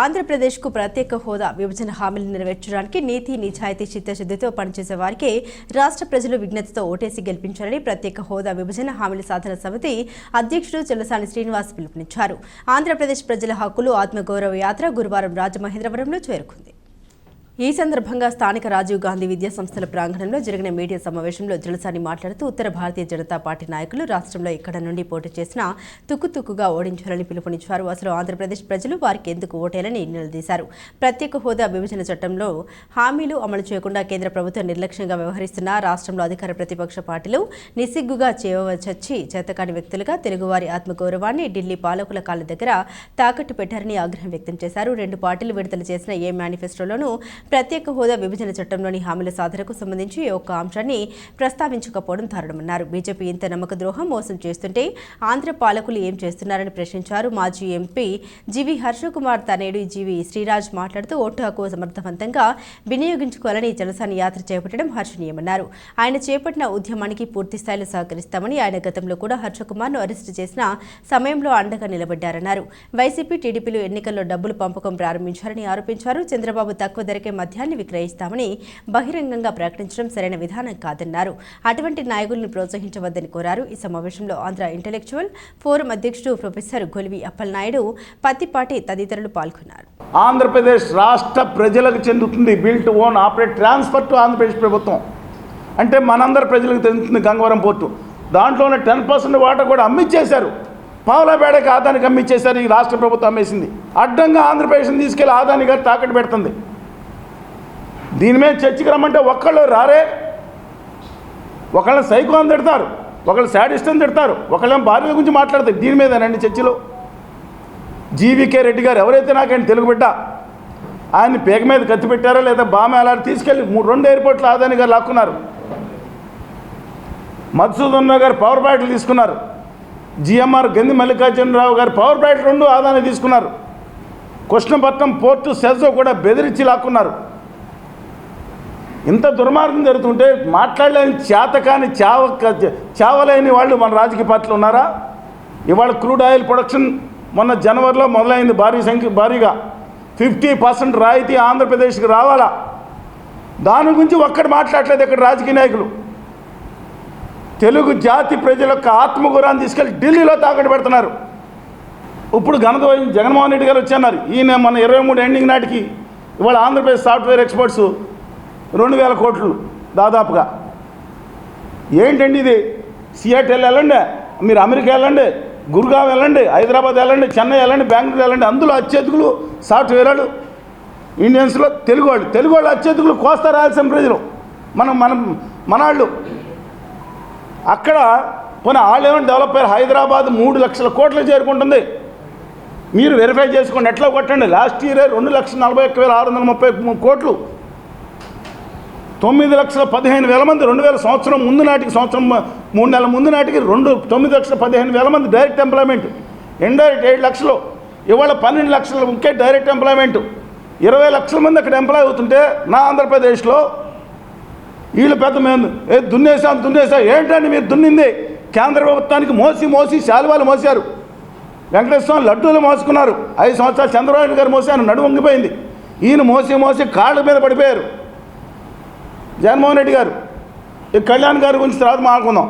ఆంధ్రప్రదేశ్కు ప్రత్యేక హోదా విభజన హామీలు నెరవేర్చడానికి నీతి నిజాయితీ చిత్తశుద్ధితో పనిచేసే వారికి రాష్ట్ర ప్రజలు విజ్ఞతతో ఓటేసి గెలిపించాలని ప్రత్యేక హోదా విభజన హామీల సాధన సమితి అధ్యక్షుడు చెల్లసాని శ్రీనివాస్ పిలుపునిచ్చారు. ఆంధ్రప్రదేశ్ ప్రజల హక్కులు ఆత్మగౌరవ యాత్ర గురువారం రాజమహేంద్రవరంలో చేరుకుంది. ఈ సందర్భంగా స్థానిక రాజీవ్ గాంధీ విద్యా సంస్థల ప్రాంగణంలో జరిగిన మీడియా సమావేశంలో జలసాని మాట్లాడుతూ ఉత్తర భారతీయ జనతా పార్టీ నాయకులు రాష్ట్రంలో ఇక్కడ నుండి పోటీ చేసిన తుక్కుతుక్కుగా ఓడించాలని పిలుపునిచ్చారు. అసలు ఆంధ్రప్రదేశ్ ప్రజలు వారికి ఎందుకు ఓటేయాలని నిలదీశారు. ప్రత్యేక హోదా విభజన చట్టంలో హామీలు అమలు చేయకుండా కేంద్ర ప్రభుత్వం నిర్లక్ష్యంగా వ్యవహరిస్తున్న రాష్ట్రంలో అధికార ప్రతిపక్ష పార్టీలు నిస్సిగ్గుగా చేయవచ్చి చేతకాని వ్యక్తులుగా తెలుగువారి ఆత్మగౌరవాన్ని ఢిల్లీ పాలకుల కాళ్ళ దగ్గర తాకట్టు పెట్టారని ఆగ్రహం వ్యక్తం చేశారు. రెండు పార్టీలు విడుదల చేసిన ఏ మేనిఫెస్టోలోనూ ప్రత్యేక హోదా విభజన చట్టంలోని హామీల సాధనకు సంబంధించి ఒక ఒక్క అంశాన్ని ప్రస్తావించకపోవడం దారుణమన్నారు. బీజేపీ ఇంత నమ్మక ద్రోహం మోసం చేస్తుంటే ఆంధ్ర పాలకులు ఏం చేస్తున్నారని ప్రశ్నించారు మాజీ ఎంపీ జీవి హర్షకుమార్. తనేడు జీవి శ్రీరాజ్ మాట్లాడుతూ ఓటు హక్కు సమర్థవంతంగా వినియోగించుకోవాలని జలసాని యాత్ర చేపట్టడం హర్షణీయమన్నారు. ఆయన చేపట్టిన ఉద్యమానికి పూర్తి స్థాయిలో సహకరిస్తామని ఆయన గతంలో కూడా హర్షకుమార్ను అరెస్టు చేసిన సమయంలో అండగా నిలబడ్డారన్నారు. వైసీపీ టీడీపీలు ఎన్నికల్లో డబ్బులు పంపకం ప్రారంభించారని ఆరోపించారు. చంద్రబాబు తక్కువ ధరకే మద్యాన్ని విక్రయిస్తామని బహిరంగంగా ప్రకటించడం సరైన విధానం కాదన్నారు. అటువంటి నాయకులను ప్రోత్సహించవద్దని కోరారు. ఈ సమావేశంలో ఆంధ్ర ఇంటలెక్చువల్ ఫోరం అధ్యక్షుడు ప్రొఫెసర్ గొలివి అప్పలనాయుడు పత్తిపాటి తదితరులు పాల్గొన్నారు. ఆంధ్రప్రదేశ్ రాష్ట్ర ప్రజలకు చెందుతుంది built own operate transfer to Andhra Pradesh ప్రభుత్వం. అంటే మనందరి ప్రజలకు చెందుతుంది గంగవరం పోర్టు. దాంట్లోనే టెన్ పర్సెంట్ వాటర్ కూడా అమ్మిచ్చేశారు. పావులబేడకి ఆదానికి అమ్మిచ్చేశారు. ఈ రాష్ట్ర ప్రభుత్వం అమ్మేసింది. అడ్డంగా ఆంధ్రప్రదేశ్ని తీసుకెళ్ళి ఆదాని గారు తాకట్టు పెడుతుంది. దీని మీద చర్చికి రమ్మంటే ఒక్కళ్ళు రారే. ఒకళ్ళని సైకో అని తిడతారు. ఒకళ్ళు శాడిస్ట్ అని తిడతారు. ఒకళ్ళేమో భార్యల గురించి మాట్లాడతారు. దీని మీదేనండి చర్చిలో. జీవికే రెడ్డి గారు ఎవరైతే నాకండి తెలుగు బిడ్డ ఆయన్ని పేక మీద కత్తి పెట్టారో లేదా బామె ఎలా తీసుకెళ్ళి మూడు రెండు ఎయిర్పోర్ట్లు ఆదాని గారు లాక్కున్నారు. మధుసూదన్ గారు పవర్ ప్యాట్లు తీసుకున్నారు. జిఎంఆర్ గంది మల్లికార్జునరావు గారు పవర్ ప్యాట్లు రెండు ఆదాని తీసుకున్నారు. కృష్ణపట్నం పోర్టు సెజో కూడా బెదిరించి లాక్కున్నారు. ఇంత దుర్మార్గం జరుగుతుంటే మాట్లాడలేని చేతకాని చావ చావలేని వాళ్ళు మన రాజకీయ పార్టీలు ఉన్నారా? ఇవాళ క్రూడ్ ఆయిల్ ప్రొడక్షన్ మొన్న జనవరిలో మొదలైంది భారీ సంఖ్య భారీగా. ఫిఫ్టీ పర్సెంట్ రాయితీ ఆంధ్రప్రదేశ్కి రావాలా? దాని గురించి ఒక్కడు మాట్లాడలేదు ఇక్కడ రాజకీయ నాయకులు. తెలుగు జాతి ప్రజల యొక్క ఆత్మగౌరవాన్ని తీసుకెళ్ళి ఢిల్లీలో తాకట్టు పెడుతున్నారు. ఇప్పుడు ఘనత జగన్మోహన్ రెడ్డి గారు వచ్చన్నారు ఈయన మన ఇరవై మూడు ఎండింగ్ నాటికి ఇవాళ ఆంధ్రప్రదేశ్ సాఫ్ట్వేర్ ఎక్స్పర్ట్స్ రెండు వేల కోట్లు దాదాపుగా. ఏంటండి ఇది? సియాటెల్ వెళ్ళండి మీరు అమెరికా వెళ్ళండి గురుగావ్ వెళ్ళండి హైదరాబాద్ వెళ్ళండి చెన్నై వెళ్ళండి బెంగళూరు వెళ్ళండి అందులో అత్యధికులు సాఫ్ట్వేర్ వాళ్ళు ఇండియన్స్లో తెలుగు వాళ్ళు. తెలుగు వాళ్ళు అత్యధికులు కోస్తా రాయలసీమ ప్రజలు మనం మనం మనాళ్ళు అక్కడ పోనీ వాళ్ళు ఏమైనా డెవలప్ అయ్యారు హైదరాబాద్ మూడు లక్షల కోట్లు చేరుకుంటుంది. మీరు వెరిఫై చేసుకోండి ఎట్లా కొట్టండి? లాస్ట్ ఇయర్ రెండు లక్షల నలభై ఒక్క వేల ఆరు వందల ముప్పై కోట్లు. తొమ్మిది లక్షల పదిహేను వేల మంది రెండు వేల సంవత్సరం ముందు నాటికి సంవత్సరం మూడు నెలల ముందు నాటికి రెండు తొమ్మిది లక్షల పదిహేను వేల మంది డైరెక్ట్ ఎంప్లాయ్మెంట్ ఇండైరెక్ట్ ఏడు లక్షలు. ఇవాళ పన్నెండు లక్షల ముఖ్య డైరెక్ట్ ఎంప్లాయ్మెంట్ ఇరవై లక్షల మంది అక్కడ ఎంప్లాయ్ అవుతుంటే నా ఆంధ్రప్రదేశ్లో వీళ్ళు పెద్ద మేము ఏ దున్నేసాం దున్నేసాం ఏంటండి మీరు దున్నింది? కేంద్ర ప్రభుత్వానికి మోసి మోసి శాలువాలు మోసారు వెంకటేశ్వరం లడ్డూలు మోసుకున్నారు. ఐదు సంవత్సరాలు చంద్రబాబు గారు మోసారు నడుము వంగిపోయింది. ఈయన మోసి మోసి కాళ్ళ మీద పడిపోయారు. జగన్మోహన్ రెడ్డి గారు. ఈ కళ్యాణ్ గారి గురించి తర్వాత మాట్లాడుకుందాం.